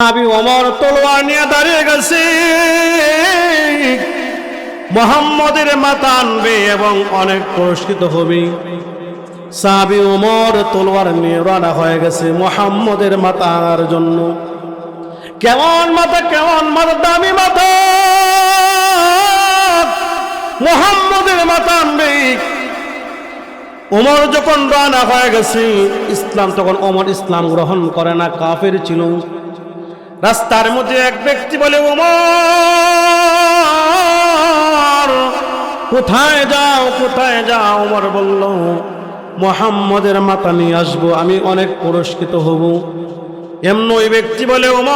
আমি অমর তলোয়ার নিয়ে দাঁড়িয়ে গেছি। মোহাম্মদের মাথা আনবে এবং অনেক পুরস্কৃত হবে। সাবি ওমর তলোয়ার নিয়ে রানা হয়ে গেছে মোহাম্মদের মাথা আনার জন্য। কেমন মাথা কেমন মাথা, দামি মাথা? মোহাম্মদের মাথা আনবে। ওমর যখন রানা হয়ে গেছে, ইসলাম তখন ওমর ইসলাম গ্রহণ করে না, কাফের ছিল। রাস্তার মধ্যে এক ব্যক্তি বলে, ওমর, কোথায় যাও কোথায় যাও? ওমর বলল, মোহাম্মদের মাথা নিয়ে আসব, আমি অনেক পুরস্কৃত হব। এমন ওই ব্যক্তি বলে, ওমর,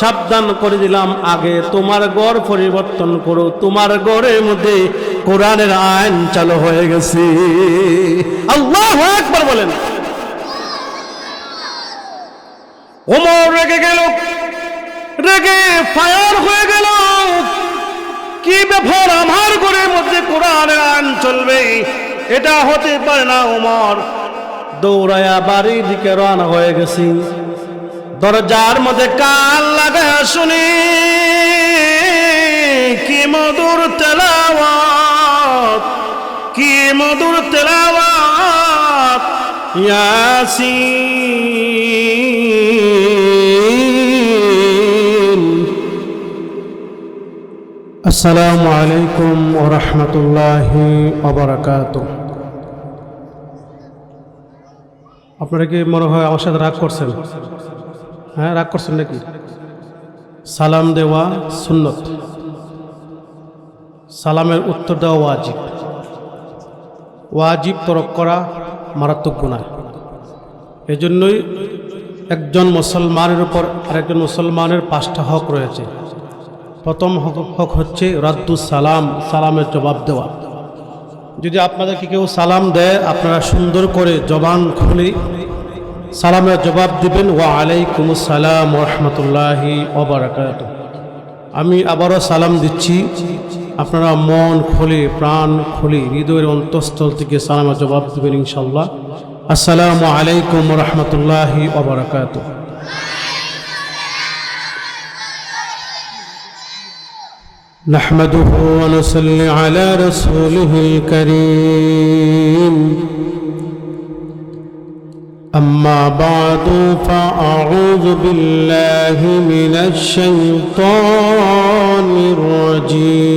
সাবধান করে দিলাম আগে, তোমার গড় পরিবর্তন করো, তোমার গড়ের মধ্যে কোরআনের আইন চালু হয়ে গেছে। আল্লাহ একবার বলেন। ওমর রেগে গেল। রেগে ফায়ার হয়ে গেল। কি ব্যাপার? আমার ঘরের মধ্যে কোরআন আইন চলবে। এটা হতে পারে না, ওমর। দৌড়ায়া বাড়ির দিকে রান হয়ে গেছি। দরজার মধ্যে কান লাগা শুনি, কি মধুর তেলাওয়াত, কি মধুর তেলাওয়াত। ইয়াসিন আসসালামু আলাইকুম ওয়া রাহমাতুল্লাহি ওয়া আপনারা কি মনে হয় আমার সাথে রাগ করছেন? হ্যাঁ রাগ করছেন নাকি? সালাম দেওয়া সুন্নত। সালামের উত্তর দেওয়া ওয়াজিব। ওয়াজিব তরক করা মারাত্মক গুণা এজন্যই একজন মুসলমানের উপর আরেকজন মুসলমানের পাঁচটা হক রয়েছে। প্রথম হক হচ্ছে রাদ্দু সালাম, সালামের জবাব দেওয়া। যদি আপনাদেরকে কেউ সালাম দেয়, আপনারা সুন্দর করে জবান খুলে সালামের জবাব দিবেন, ওয়া আলাইকুম সালাম রহমতুল্লাহি ওবরাকাত আমি আবারও সালাম দিচ্ছি। আপনারা মন খুলে প্রাণ খুলে হৃদয়ের অন্তঃস্থল থেকে সালামের জবাব দিবেন ইনশাল্লাহ আসসালামু আলাইকুম রহমতুল্লাহি ওবরাকাত نحمده ونصلي على رسوله الكريم أما بعد فأعوذ بالله من الشيطان الرجيم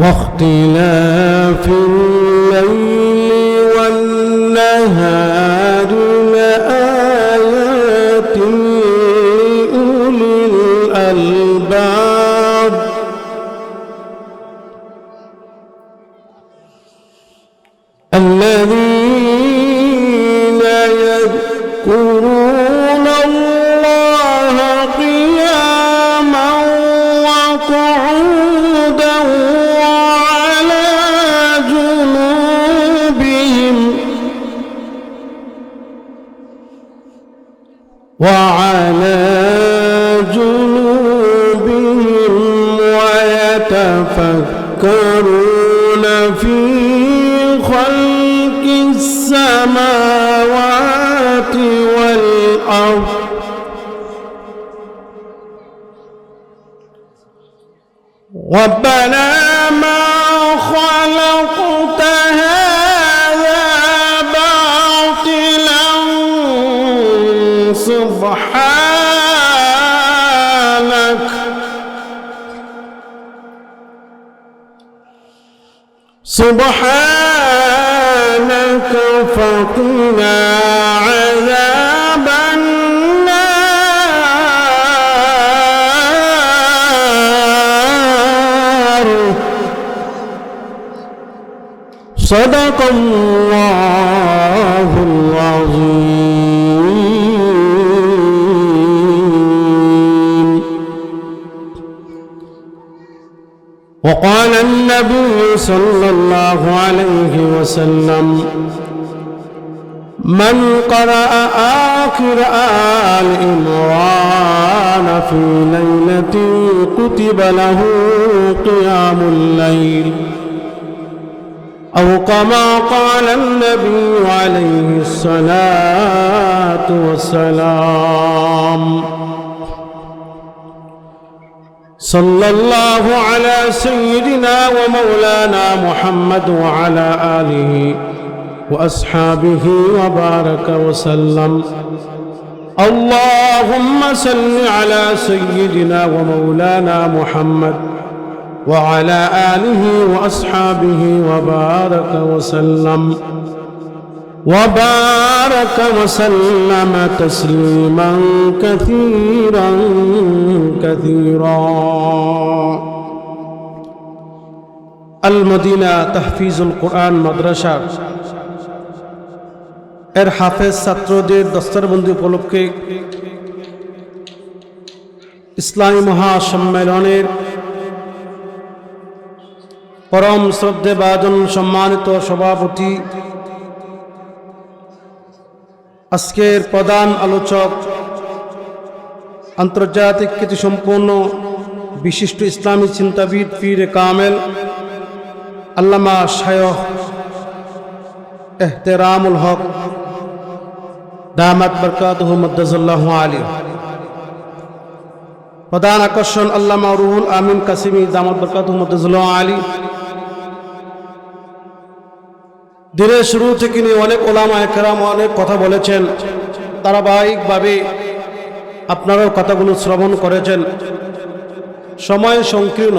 واختلاف الليل ويتفكرون في خلق السماوات صدق الله العظيم وقال النبي صلى الله عليه وسلم من قرأ آخر آل عمران في ليلة كتب له قيام الليل أو كما قال النبي عليه الصلاة والسلام. صلى الله على سيدنا ومولانا محمد وعلى آله وأصحابه وبارك وسلم. اللهم صل على سيدنا ومولانا محمد وعلى آله وأصحابه وبارك وسلم وبارك وسلم تسليما كثيرا كثيرا المدينة تحفيظ القرآن مدرسة এর হাফেজ ছাত্রদের দস্তরবন্দি উপলক্ষে ইসলামী মহাসম্মেলনের পরম শ্রদ্ধে বাজন সম্মানিত সভাপতি। আজকের প্রধান আলোচক আন্তর্জাতিক খ্যাতি সম্পূর্ণ বিশিষ্ট ইসলামী চিন্তাবিদ পীর কামেল আল্লামা শায়খ এহতেরামুল হক, দামাত বরকাত মদ্দাজুল্লাহ আলী প্রধান আকর্ষণ আল্লামা রুহুল আমিন কাসিমি দামাত বরকাত আলী। দিনের শুরু থেকে নিয়ে অনেক ওলামা একরাম অনেক কথা বলেছেন। ধারাবাহিকভাবে আপনারাও কথাগুলো শ্রবণ করেছেন। সময় সংকীর্ণ।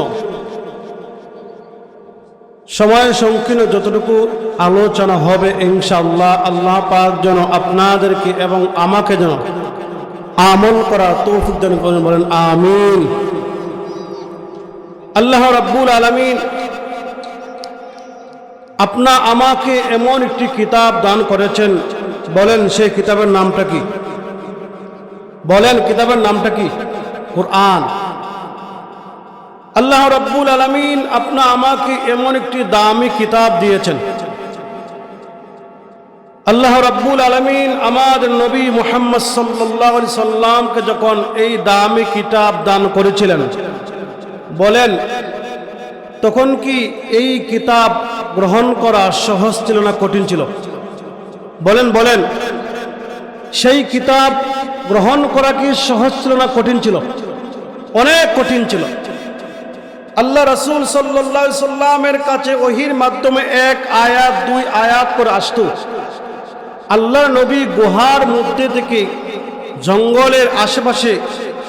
সময় সংকীর্ণ যতটুকু আলোচনা হবে ইনশাআল্লাহ, আল্লাহ পাক যেন আপনাদেরকে এবং আমাকে যেন আমল করা তৌফিক দান করেন, বলেন আমিন। আল্লাহ রাব্বুল আলামিন আপনা আমাকে এমন একটি কিতাব দান করেছেন, বলেন সেই কিতাবের নামটা কি? বলেন কিতাবের নামটা কি? কোরআন। আল্লাহ রব্বুল আলমিন আপনা আমাকে এমন একটি দামি কিতাব দিয়েছেন আল্লাহ রাব্বুল আলমিন আমাদের নবী মোহাম্মদ সাল্লাহ সাল্লামকে যখন এই দামি কিতাব দান করেছিলেন, বলেন, তখন কি এই কিতাব গ্রহণ করা সহজ ছিল না কঠিন ছিল? বলেন বলেন, সেই কিতাব গ্রহণ করা কি সহজ ছিল না কঠিন ছিল? অনেক কঠিন ছিল। আল্লাহ রসুল সাল্লা সাল্লামের কাছে ওহির মাধ্যমে এক আয়াত, দুই আয়াত করে আসত। আল্লাহ নবী গুহার মধ্যে থেকে জঙ্গলের আশেপাশে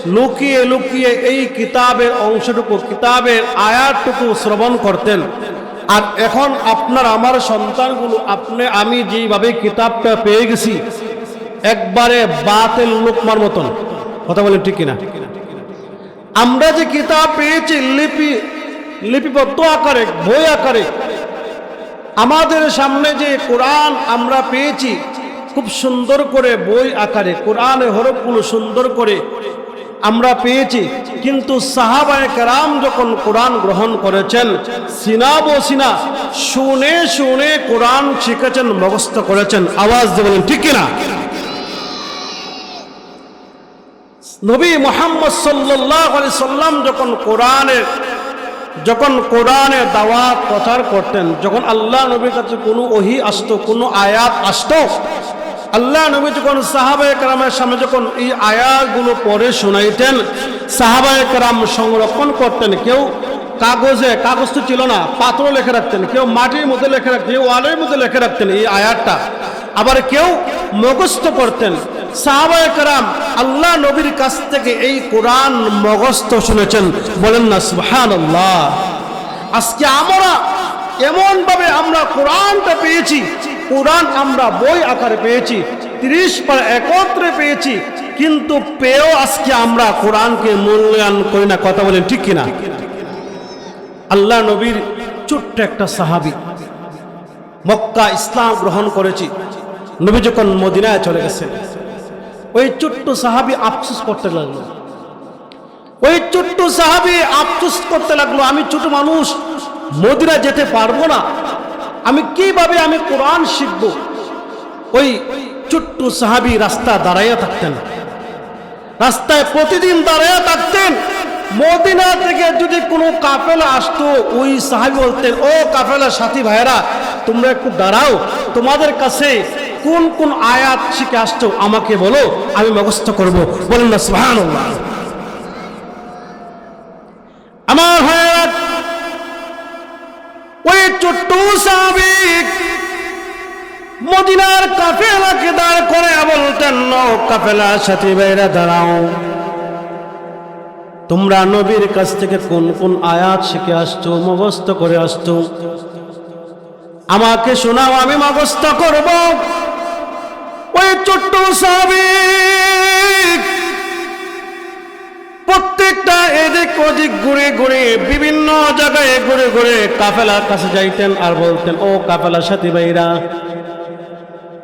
লুকিয়ে লুকিয়ে এই কিতাবের অংশটুকু, কিতাবের আয়াতটুকু শ্রবণ করতেন। আর এখন আপনার, আমার সন্তানগুলো, আপনি, আমি যেইভাবে কিতাবটা পেয়ে গেছি, একবারে বাতেল লোকমার মতন। কথা বলেন ঠিক কিনা? আমরা যে কিতাব পেয়েছি, লিপি, লিপিবদ্ধ আকারে, বই আকারে আমাদের সামনে যে কোরআন আমরা পেয়েছি, খুব সুন্দর করে বই আকারে, কোরআনে হরফগুলো সুন্দর করে আমরা পেয়েছি, কিন্তু সাহাবায় কারাম যখন কোরআন গ্রহণ করেছেন, সিনা বসিনা শুনে শুনে কোরআন শিখেছেন মুখস্থ করেছেন। আওয়াজ দেবেন ঠিক কিনা? নবী মোহাম্মদ সাল্লাহ সাল্লাম যখন কোরআনের যখন কোরআনে দাওয়াত প্রচার করতেন, যখন আল্লাহ নবীর কাছে কোনো ওহি আসতো, কোনো আয়াত আসতো, আল্লাহ নবী যখন সাহাবায় কালামের সামনে যখন এই আয়াতগুলো পড়ে শোনাইতেন সাহাবায় কালাম সংরক্ষণ করতেন, কেউ কাগজে, কাগজ তো ছিল না, পাথর লেখে রাখতেন, কেউ মাটির মধ্যে লেখে রাখতেন, কেউ ওয়ালের মধ্যে লেখে রাখতেন এই আয়াতটা। আবার কেউ মুখস্থ করতেন সাহাবায় কারাম আল্লাহ নবীর কাছ থেকে এই কোরআন মগস্থ শুনেছেন। বলেন না সুহান আজকে আমরা এমনভাবে আমরা কোরআনটা পেয়েছি, কোরআন আমরা বই আকারে পেয়েছি, তিরিশ পার একত্রে পেয়েছি, কিন্তু পেয়েও আজকে আমরা কোরআনকে মূল্যায়ন করি না। কথা বলেন ঠিক কিনা? আল্লাহ নবীর ছোট্ট একটা সাহাবি মক্কা ইসলাম গ্রহণ করেছি। নবী যখন মদিনায় চলে গেছেন ওই ছোট্ট সাহাবি আফসুস করতে লাগল। ওই ছোট্ট সাহাবি আফসুস করতে লাগল, আমি ছোট মানুষ, মদিনা যেতে পারব না। আমি কীভাবে আমি কোরআন শিখব? ওই ছোট্ট সাহাবি রাস্তা দাঁড়াইয়া থাকতেন। রাস্তায় প্রতিদিন দাঁড়াইয়া থাকতেন। মদিনা থেকে যদি কোনো কাফেলা আসতো, ওই সাহাবি বলতেন, ও কাফেলা সাথী ভাইরা তোমরা একটু দাঁড়াও, তোমাদের কাছে কোন কোন আয়াত শিখে আসছো আমাকে বলো, আমি মুখস্থ করব। বলেন না, সুবহানাল্লাহ। আমার ভাইয়েরা, ওই ছোট্ট সাহাবিক মদিনার কাফেলাকে দাঁড় করে বলতেন নো কাফেলা সাথী ভাইরা দাঁড়াও। তোমরা নবীর কাছ থেকে কোন কোন আয়াত শিখে আসছো, মুখস্থ করে আসছো? আমাকে শোনাও, আমি মুখস্থ করব। ওই ছোট্ট সাহাবিক প্রত্যেকটা এদিক ওদিক ঘুরে ঘুরে, বিভিন্ন জায়গায় ঘুরে ঘুরে কাফেলার কাছে যাইতেন আর বলতেন, ও কাফেলার সাথী ভাইরা,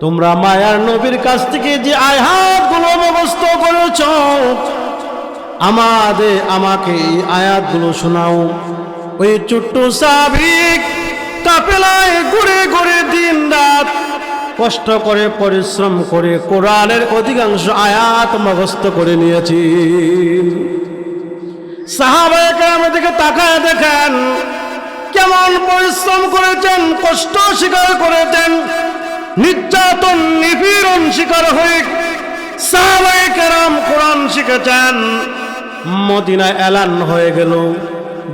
তোমরা মায়ার নবীর কাছ থেকে যে আয়াতগুলো মুখস্থ করেছ আমাদের আমাকে এই আয়াতগুলো শোনাও। ওই ছোট্ট সাবিক কাপেলায় ঘুরে ঘুরে দিন রাত কষ্ট করে পরিশ্রম করে কোরআনের অধিকাংশ আয়াত মগস্ত করে নিয়েছি। সাহাবায়কে আমাদেরকে তাকায় দেখেন, কেমন পরিশ্রম করেছেন, কষ্ট স্বীকার করেছেন, নির্যাতন, নিপীড়ন শিকার হয়ে সাহাবায়ে কেরাম কোরআন শিখেছেন। মদিনা এলান হয়ে গেল।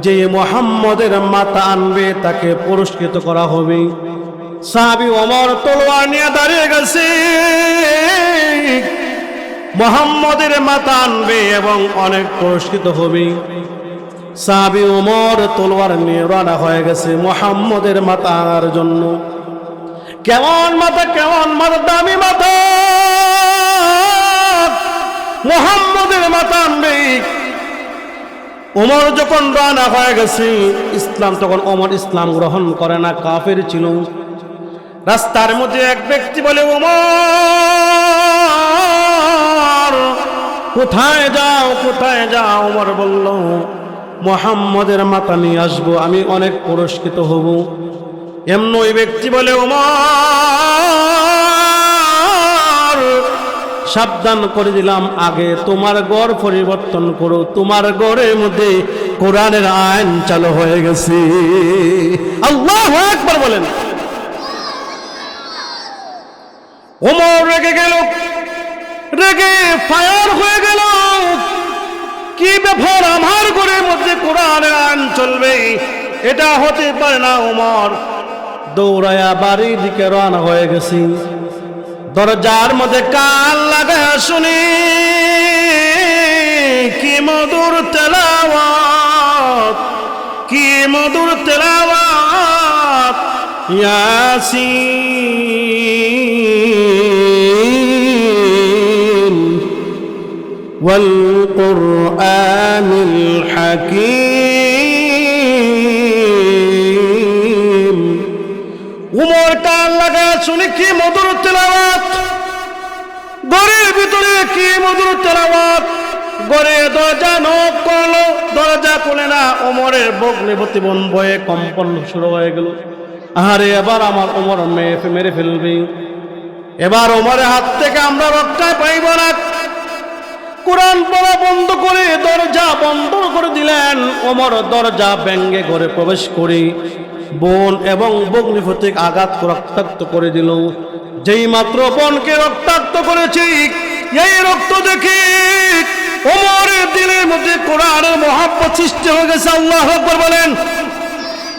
যে মোহাম্মদের মাথা আনবে, তাকে পুরস্কৃত করা হবে। সাহাবি অমর তলোয়ার নিয়ে দাঁড়িয়ে গেছে। মোহাম্মদের মাথা আনবে এবং অনেক পুরস্কৃত হবে। সাহাবি ওমর তলোয়ার নিয়ে রানা হয়ে গেছে মোহাম্মদের মাথা আনার জন্য। কেমন মাথা কেমন মাথা দামি মাথা মোহাম্মদের মাথা আনবে। ওমর যখন রানা হয়ে গেছে, ইসলাম তখন ওমর ইসলাম গ্রহণ করে না, কাফের ছিল। রাস্তার মধ্যে এক ব্যক্তি বলে, ওমর, কোথায় যাও কোথায় যাও? ওমর বলল, মোহাম্মদের মাথা নিয়ে আসব, আমি অনেক পুরস্কৃত হব। এমন ওই ব্যক্তি বলে, ওমর সাবধান করে দিলাম আগে। তোমার গড় পরিবর্তন করো। তোমার গড়ের মধ্যে কোরআনের আইন চালু হয়ে গেছে। আল্লাহ একবার বলেন। ওমর রেগে গেল। রেগে ফায়ার হয়ে গেল। কি ব্যাপার? আমার ঘরের মধ্যে কোরআনের আইন চলবে? এটা হতে পারে না, ওমর। দৌড়ায়া বাড়ির দিকে রওনা হয়ে গেছি। দরজার মধ্যে কান লাগা শুনি কি মধুর তেলাওয়াত কি মধুর তেলাওয়াত ইয়াসিন والقرآن الحكيم শুনে কি মধুর তেলাওয়াত? ঘরের ভিতরে কি মধুর তেলাওয়াত? ঘরে দরজা নক করল, দরজা খুলে না, ওমরের বগলে প্রতিবন বয়ে কম্পন শুরু হয়ে গেল। আরে এবার আমার ওমর মেয়ে মেরে ফেলবি। এবার ওমরের হাত থেকে আমরা রক্ষা পাইব না। কোরআন পড়া বন্ধ করে দরজা বন্ধ করে দিলেন। ওমর দরজা ব্যঙ্গে ঘরে প্রবেশ করে। বোন এবং বগ্নিপতিক আঘাত রক্তাক্ত করে দিল। যেই মাত্র বোনকে রক্তাক্ত করেছি, এই রক্ত দেখি ওমরের দিলের মধ্যে কোরআনের মহাব্বত সৃষ্টি হয়ে গেছে। আল্লাহ আকবর বলেন,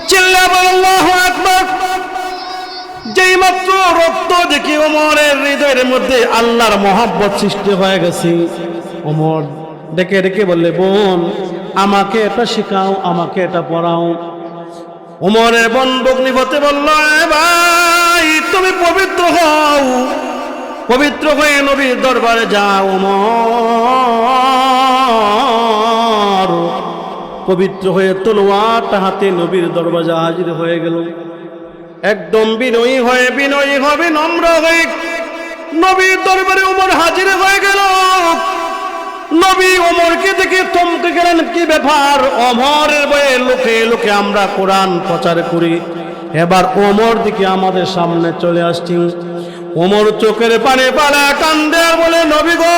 চিল্লা আল্লাহ আকবর। যেই মাত্র রক্ত দেখি ওমরের হৃদয়ের মধ্যে আল্লাহর মহাব্বত সৃষ্টি হয়ে গেছে। ওমর ডেকে ডেকে বললে, বোন, আমাকে এটা শেখাও, আমাকে এটা পড়াও। ওমরের বোন বগ্নিপতি বলল, "এ ভাই, তুমি পবিত্র হও। পবিত্র হয়ে নবীর দরবারে যাও ওমর পবিত্র হয়ে তলোয়ারটা হাতে নবীর দরবাজা হাজির হয়ে গেল। একদম বিনয়ী হয়ে, বিনয়ী হবে নম্র হয়ে নবীর দরবারে ওমর হাজির হয়ে গেল। নবী ওমরকে দেখে থমকে গেলেন কি ব্যাপার? অমরের বয়ে লোকে লোকে আমরা কোরআন প্রচার করি। এবার ওমর দিকে আমাদের সামনে চলে আসছি। ওমর চোখের পানে পালা কান্দে বলে, নবী গো,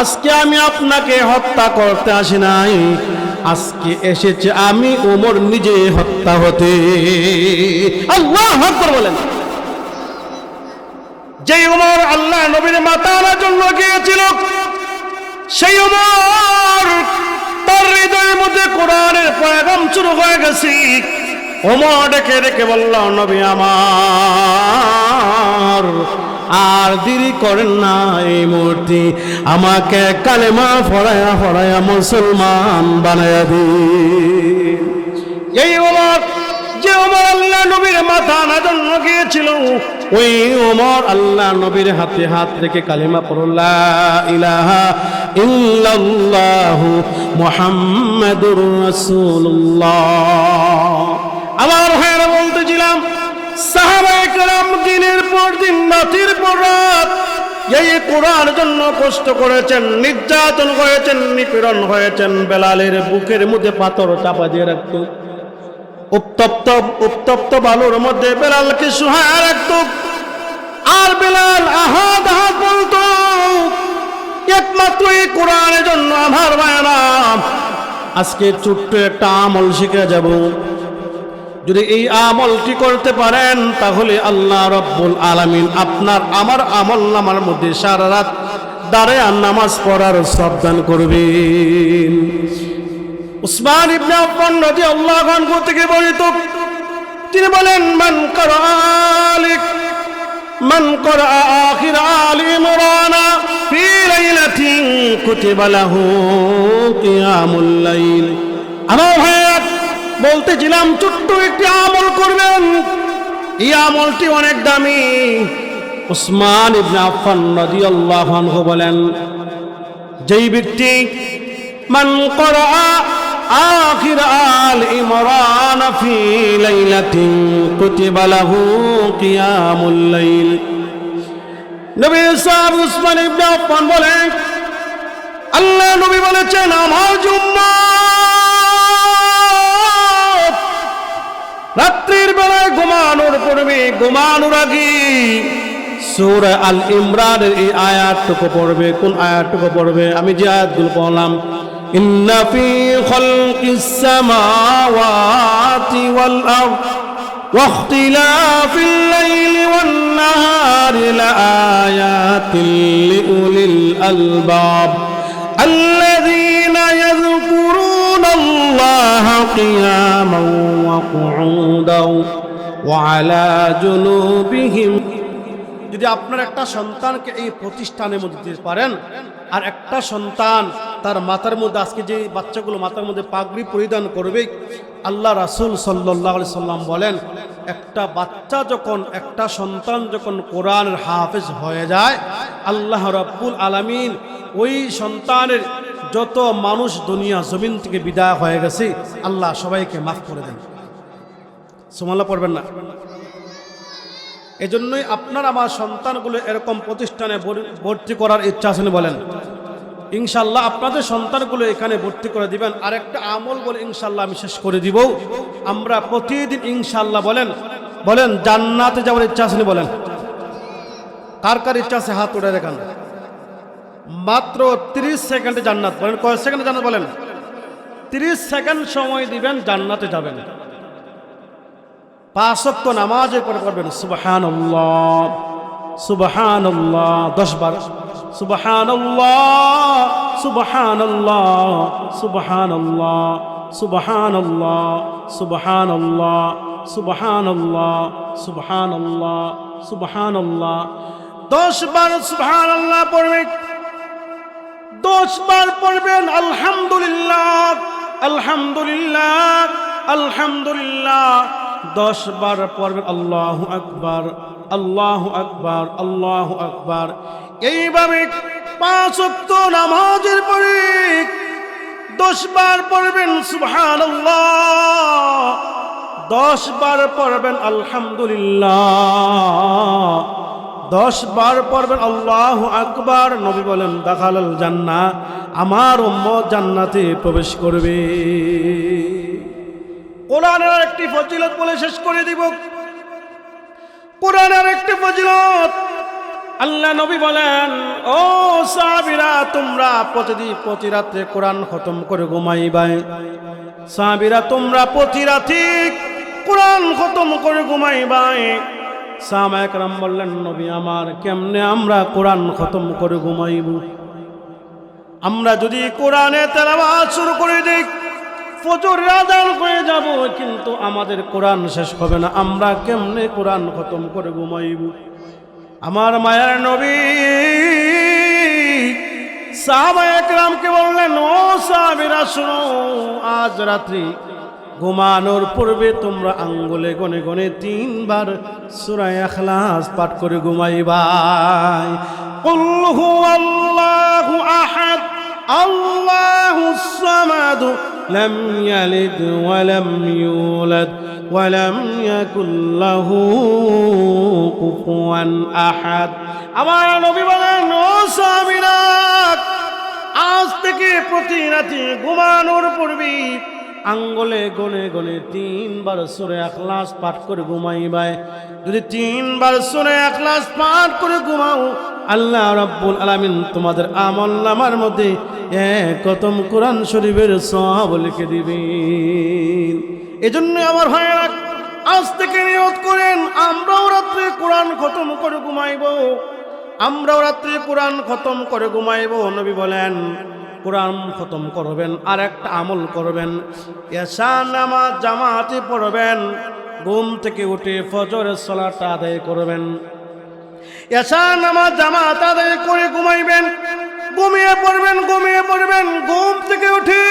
আজকে আমি আপনাকে হত্যা করতে আসি নাই। আজকে এসেছে আমি ওমর নিজে হত্যা হতে। আল্লাহ বলেন। যেই উমর আল্লাহ নবীর মাতা আনার জন্য গিয়েছিল, সেই উমর তার হৃদয়ের মধ্যে কোরআনের পয়গাম শুরু হয়ে গেছে। ওমর ডেকে ডেকে বলল, নবী আমার, আর দেরি করেন না এই মূর্তি আমাকে কালেমা ফড়ায়া ফড়ায়া মুসলমান বানায়া দিন। এই ওমর যে ওমর আল্লাহ নবীর মাথা আনার জন্য গিয়েছিল ওই ওমর আল্লাহ নবীর হাতে হাত রেখে কালিমা পড়লা ইলাহা ইল্লাল্লাহু মুহাম্মাদুর ভাইরা বলতেছিলাম দিনের পর দিন, রাতের পর রাত, এই কোরআন জন্য কষ্ট করেছেন, নির্যাতন হয়েছেন নিপীড়ন হয়েছেন, বেলালের বুকের মধ্যে পাথর চাপা দিয়ে রাখতো। উত্তপ্ত উত্তপ্ত বালুর মধ্যে বেলালকে সুহায় রাখত আর বেলাল আহাদ আহাদ বলতো একমাত্র এই কোরআনের জন্য আমার ভাইরা আজকে ছোট্ট একটা আমল শিখে যাব। যদি এই আমলটি করতে পারেন, তাহলে আল্লাহ রব্বুল আলামিন আপনার আমার আমল নামার মধ্যে সারা রাত দাঁড়ে আর নামাজ পড়ার সাবধান করবেন। উসমান ইবনে আফফান রাদিয়াল্লাহু আনহু থেকে বর্ণিত। তিনি বলেন, মান করালিক মান করা আখির আলি ইমরানা, ফি লাইলাতিন কুতিবা লাহু কিয়ামুল লাইল। আমার ভাইয়া, বলতেছিলাম, ছোট্ট একটি আমল করবেন। এই আমলটি অনেক দামি। উসমান ইবনে আফফান রাদিয়াল্লাহু আনহু বলেন, যেই ব্যক্তি মান করা آخر آل إمران في ليلة كتب له قيام الليل নবী সাহেব উসমান ইবনে আফফান বলেন আল্লাহ নবী বলেছেন আমার জুম্মাত রাত্রির বেলায় ঘুমানোর পূর্বে ঘুমানোর আগে সূরা আল ইমরানের এই আয়াতটুকু পড়বে কোন আয়াতটুকু পড়বে আমি যে আয়াতগুলো পড়লাম إن في خلق السماوات والأرض واختلاف الليل والنهار لآيات لأولي الألباب الذين يذكرون الله قياما وقعودا وعلى جنوبهم যদি আপনার একটা সন্তানকে এই প্রতিষ্ঠানের মধ্যে দিতে পারেন, আর একটা সন্তান তার মাথার মধ্যে আজকে যে বাচ্চাগুলো মাথার মধ্যে পাগড়ি পরিধান করবে, আল্লাহ রাসুল সাল্লাহ সাল্লাম বলেন, একটা বাচ্চা যখন, একটা সন্তান যখন কোরআনের হাফেজ হয়ে যায়, আল্লাহ রব্বুল আলামিন ওই সন্তানের যত মানুষ দুনিয়া জমিন থেকে বিদায় হয়ে গেছে, আল্লাহ সবাইকে মাফ করে দেন। সুমাল্লা পড়বেন না। এজন্যই আপনার আমার সন্তানগুলো এরকম প্রতিষ্ঠানে ভর- ভর্তি করার ইচ্ছা আছে বলেন? ইনশাল্লাহ আপনাদের সন্তানগুলো এখানে ভর্তি করে দিবেন। আর একটা আমল বলে ইনশাল্লাহ আমি শেষ করে দিব। আমরা প্রতিদিন ইনশাল্লাহ বলেন বলেন, জান্নাতে যাওয়ার ইচ্ছা আছে বলেন? কার কার ইচ্ছা আছে? হাত উঠে দেখান। মাত্র 30 সেকেন্ডে জান্নাত, বলেন, কয় সেকেন্ডে জান্নাত বলেন? 30 সেকেন্ড সময় দিবেন, জান্নাতে যাবেন। পাঁচক্ত নামাজের পরে পড়বেন সুবহান সুবহান দশ বার সুবহান সুবহান সুবহান সুবহান সুবহান সুবহান সুবহান সুবহান দশ বার সুবহান আল্লাহ পড়বে দশ বার পড়বেন, আলহামদুলিল্লাহ আলহামদুলিল্লাহ আলহামদুলিল্লাহ। দশ বার পড়বেন আল্লাহ আকবার আল্লাহ আকবার আল্লাহ আকবার। এইভাবে পাঁচ ওয়াক্ত নামাজের পরে দশ বার পড়বেন সুবহান দশ বার পড়বেন আলহামদুলিল্লাহ, দশ বার পড়বেন আল্লাহ আকবার। নবী বলেন, দেখালাল জান্না আমার জান্নাতে প্রবেশ করবে। কোরআনের একটি ফজিলত বলে শেষ করে দিব। কোরআনের একটি ফজিলত। আল্লাহ নবী বলেন, ও সাবিরা তোমরা প্রতিদিন, প্রতি রাত্রে কোরআন খতম করে ঘুমাইবাই। সাবিরা তোমরা প্রতি রাতে কোরআন খতম করে ঘুমাইবাই। সামা একরাম বললেন, নবী, আমার কেমনে আমরা কোরআন খতম করে ঘুমাইব? আমরা যদি কোরআনে তেলাওয়াত শুরু করে দিই ফজর আজান হয়ে যাব, কিন্তু আমাদের কোরআন শেষ হবে না। আমরা কেমনে কোরআন খতম করে ঘুমাইব? আমার মায়ের নবী সাহাবা একরামকে বললেন, ও সাহাবিরা, শুনো, আজ রাত্রি ঘুমানোর পূর্বে তোমরা আঙ্গুলে গনে গনে তিনবার সুরায় এখলাস পাঠ করে ঘুমাইবাই। হুয়াল্লাহু আহাদ আল্লাহু সামাদ لم يلد ولم يولد ولم يكن له কুফুয়ান আহাদ আমার নবী বলেন ও সামিরা আজ থেকে প্রতি রাতে ঘুমানোর পূর্বে আঙ্গলে গনে গনে তিনবার সুরে একলাস পাঠ করে ঘুমাইবাই যদি তিনবার সুরে একলাস পাঠ করে ঘুমাও আল্লাহ রব্বুল আলামিন তোমাদের আমল নামার মধ্যে এক কতম কোরআন শরীফের সব লিখে দিবেন। এজন্য আমার ভাইয়েরা, আজ থেকে নিয়ত করেন, আমরাও রাত্রে কোরআন খতম করে ঘুমাইব। আমরাও রাত্রে কোরআন খতম করে ঘুমাইব, নবী বলেন, কোরআন খতম করবেন আর একটা আমল করবেন। এশা নামাজ জামাতে পড়বেন, ঘুম থেকে উঠে ফজরের সলাটা আদায় করবেন। এশা নামাজ জামাত আদায় করে ঘুমাইবেন, ঘুমিয়ে পড়বেন ঘুমিয়ে পড়বেন, ঘুম থেকে উঠে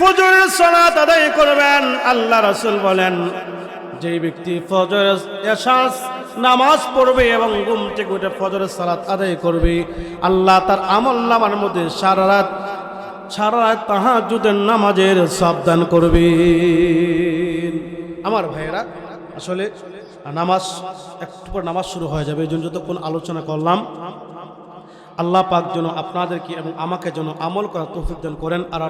ফজরের সলাত আদায় করবেন, আল্লাহ রাসূল বলেন যে ব্যক্তি ফজরের এশাস নামাজ পড়বে এবং ঘুম থেকে উঠে ফজরের সালাত আদায় করবে, আল্লাহ তার আমল নামার মধ্যে সারা রাত সারা রাত তাহাজুদের নামাজের সাবধান করবে আমার ভাইয়েরা, আসলে নামাজ, একটু পর নামাজ শুরু হয়ে যাবে। এই জন্য যতক্ষণ আলোচনা করলাম, আল্লাহ পাক যেন আপনাদেরকে এবং আমাকে যেন আমল করার তৌফিক দান করেন। আর